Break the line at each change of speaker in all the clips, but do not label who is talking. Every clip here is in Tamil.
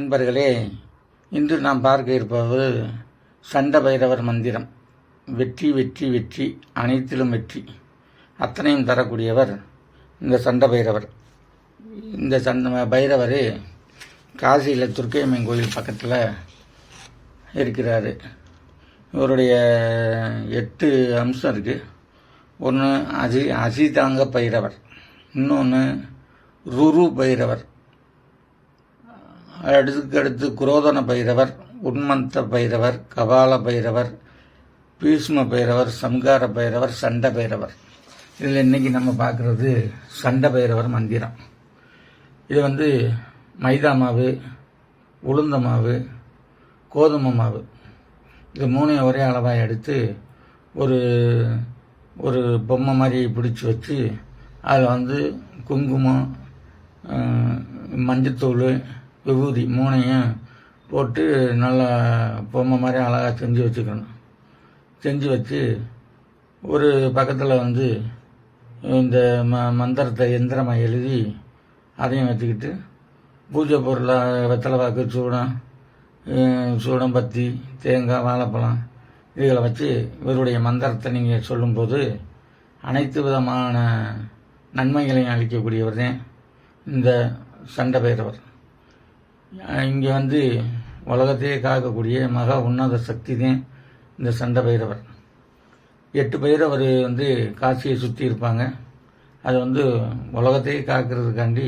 நண்பர்களே இன்று நாம் பார்க்க இருப்பது சண்ட பைரவர் மந்திரம். வெற்றி வெற்றி வெற்றி அனைத்திலும் வெற்றி. அத்தனையும் தரக்கூடியவர் இந்த சண்ட பைரவர். இந்த சண்ட பைரவர் காசியில் துர்க்கையம்மன் கோயில் பக்கத்தில் இருக்கிறார். இவருடைய எட்டு அம்சம் இருக்குது ஒன்று அசி அசிதாங்க பைரவர். இன்னொன்று ருரு பைரவர். அடுத்துக்கடுத்து குரோதன பைரவர் உன்மந்த பைரவர் கபால பைரவர் பீஷ்ம பைரவர் சம்கார பைரவர் சண்ட பைரவர். இதில் இன்னைக்கு நம்ம பார்க்குறது சண்ட பைரவர் மந்திரம். இது வந்து மைதா மாவு உளுந்த மாவு கோதுமை மாவு. இது மூணையும் ஒரே அளவாக எடுத்து ஒரு ஒரு பொம்மை மாதிரி பிடிச்சி வச்சு அதில் வந்து குங்குமம் மஞ்சத்தூள் விபூதி மூணையும் போட்டு நல்லா பொம்மை மாதிரி அழகாக செஞ்சு வச்சுக்கணும். செஞ்சு வச்சு ஒரு பக்கத்தில் வந்து இந்த ம மந்திரத்தை எந்திரமாக எழுதி அதையும் வச்சுக்கிட்டு பூஜை பொருளாக வெத்தலை பாக்கு சூடம் சூடம் பத்தி தேங்காய் வாழைப்பழம் இதுகளை வச்சு இவருடைய மந்திரத்தை நீங்கள் சொல்லும்போது அனைத்து விதமான நன்மைகளையும் அளிக்கக்கூடியவர் தான் இந்த சண்டை பைரவர். இங்கே வந்து உலகத்தையே காக்கக்கூடிய மகா உன்னத சக்தி தான் இந்த சண்டை பைரவர். எட்டு பைரவர் வந்து காசியை சுற்றி இருப்பாங்க. அது வந்து உலகத்தையே காக்கிறதுக்காண்டி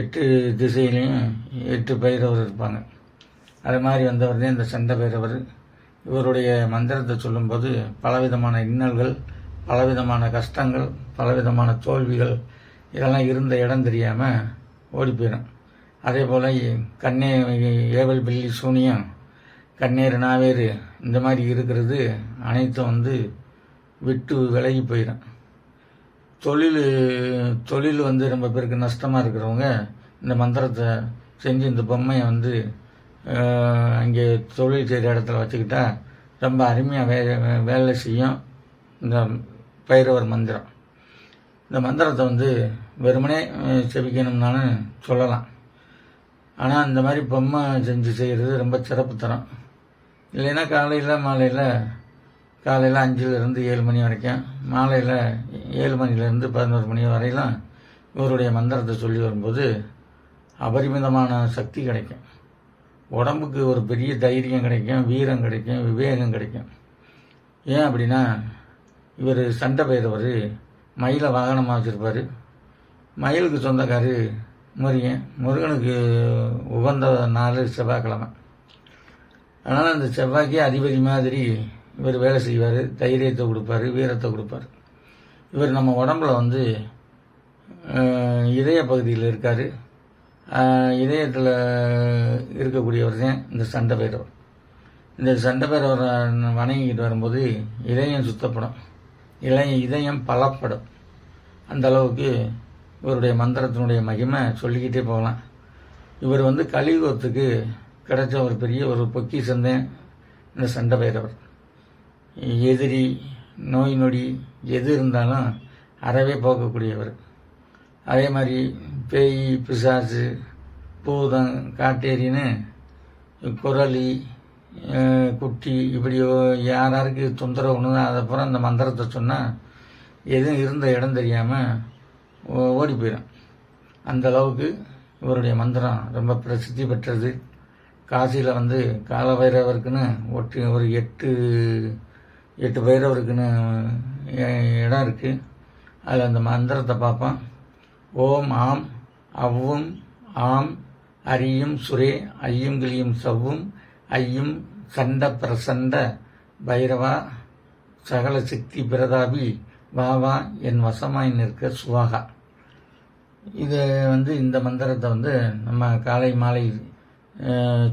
எட்டு திசையிலையும் எட்டு பைரவர் இருப்பாங்க. அது மாதிரி வந்தவர் தான் இந்த சண்டை பைரவர். இவருடைய மந்திரத்தை சொல்லும்போது பலவிதமான இன்னல்கள் பலவிதமான கஷ்டங்கள் பலவிதமான தோல்விகள் இதெல்லாம் இருந்த இடம் தெரியாமல் ஓடி போயிடும். அதே போல் கண்ணே ஏவல் பில்லி சூனியம் கண்ணீர் நாவேறு இந்த மாதிரி இருக்கிறது அனைத்தும் வந்து விட்டு விலகி போயிடும் தொழில் தொழில் வந்து ரொம்ப பேருக்கு நஷ்டமாக இருக்கிறவங்க இந்த மந்திரத்தை செஞ்சு இந்த பொம்மையை வந்து அங்கே தொழில் செய்கிற இடத்துல வச்சுக்கிட்டா ரொம்ப அருமையாக வே வேலை செய்யும். இந்த பைரவர் மந்திரம். இந்த மந்திரத்தை வந்து வெறுமனே செபிக்கணும்னாலும் சொல்லலாம். ஆனால் இந்த மாதிரி பொம்மை செஞ்சு செய்கிறது ரொம்ப சிறப்பு தரம் இல்லைன்னா காலையில் மாலையில் காலையில் அஞ்சுலேருந்து ஏழு மணி வரைக்கும் மாலையில் ஏழு மணிலேருந்து பதினோரு மணி வரையிலும் இவருடைய மந்திரத்தை சொல்லி வரும்போது அபரிமிதமான சக்தி கிடைக்கும். உடம்புக்கு ஒரு பெரிய தைரியம் கிடைக்கும் வீரம் கிடைக்கும் விவேகம் கிடைக்கும். ஏன் அப்படின்னா இவர் சண்டை பயிரவர் மயிலை வாகனமாக வச்சுருப்பார். மயிலுக்கு சொந்தக்காரு முருகன் முருகனுக்கு உகந்த நாள் செவ்வாய்க்கிழமை. அதனால் அந்த செவ்வாய்க்கே அதிபதி மாதிரி இவர் வேலை செய்வார் தைரியத்தை கொடுப்பாரு வீரத்தை கொடுப்பாரு. இவர் நம்ம உடம்புல வந்து இதய பகுதியில் இருக்கார். இதயத்தில் இருக்கக்கூடியவர் தான் இந்த சண்டை பைரவர். இந்த சண்டை பைரவரை வணங்கிக்கிட்டு வரும்போது இதயம் சுத்தப்படும். இளைய இதயம் பலப்படும். அந்த அளவுக்கு இவருடைய மந்திரத்தினுடைய மகிமை சொல்லிக்கிட்டே போகலாம். இவர் வந்து கலியுகத்துக்கு கிடைச்ச ஒரு பெரிய ஒரு பொக்கி சந்தேன் இந்த சண்டை பைரவர். எதிரி நோய் நொடி எது இருந்தாலும் அறவே போக்கக்கூடியவர் அதே மாதிரி பேய் பிசாசு பூதம் காட்டேரின்னு குரலி குட்டி இப்படி யாராருக்கு யார் யாருக்கு தொந்தரவு ஒன்று அதுக்கப்புறம் இந்த மந்திரத்தை சொன்னால் எதுவும் இருந்த இடம் தெரியாமல் ஓடி போயிடும். அந்த அளவுக்கு இவருடைய மந்திரம் ரொம்ப பிரசித்தி பெற்றது. காசியில் வந்து கால பைரவருக்குன்னு ஒட்டு ஒரு எட்டு எட்டு பைரவருக்குன்னு இடம் இருக்குது அதில் அந்த மந்திரத்தை பார்ப்போம். ஓம் ஆம் அவ்வும் ஆம் அரியும் சுரே ஐயும் கிளியும் சவ்வும் ஐயும் சண்ட பிரசண்ட பைரவா சகல சக்தி பிரதாபி வா வா என் வசமாய் நிற்க சுவாகா. இது வந்து இந்த மந்திரத்தை வந்து நம்ம காலை மாலை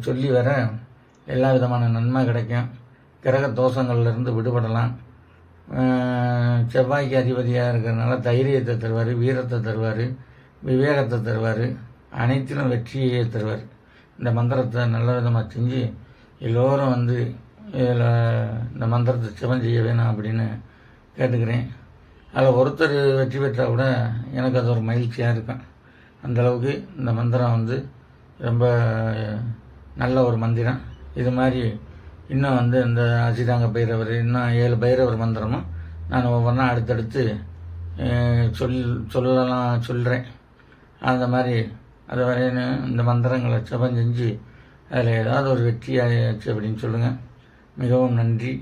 சொல்லி வர எல்லா விதமான நன்மை கிடைக்கும். கிரக தோஷங்கள்லேருந்து விடுபடலாம். செவ்வாய்க்கு அதிபதியாக இருக்கிறதுனால தைரியத்தை தருவார் வீரத்தை தருவார் விவேகத்தை தருவார் அனைத்திலும் வெற்றியை தருவார். இந்த மந்திரத்தை நல்ல விதமாக செஞ்சு எல்லோரும் வந்து இதில் இந்த மந்திரத்தை சிவம் செய்ய வேணாம் அப்படின்னு கேட்டுக்கிறேன். அதில் ஒருத்தர் வெற்றி பெற்றால் கூட எனக்கு அது ஒரு மகிழ்ச்சியாக இருக்கும். அந்த அளவுக்கு இந்த மந்திரம் வந்து ரொம்ப நல்ல ஒரு மந்திரம். இது மாதிரி இன்னும் வந்து இந்த அசிதாங்க பைரவர் இன்னும் ஏழு பைரவர் மந்திரமும் நான் ஒவ்வொன்றா அடுத்தடுத்து சொல் சொல்லலாம் சொல்கிறேன் அந்த மாதிரி அது வரையும் இந்த மந்திரங்களை செபம் செஞ்சு அதில் ஏதாவது ஒரு வெற்றி ஆயாச்சு அப்படின்னு சொல்லுங்கள் மிகவும் நன்றி.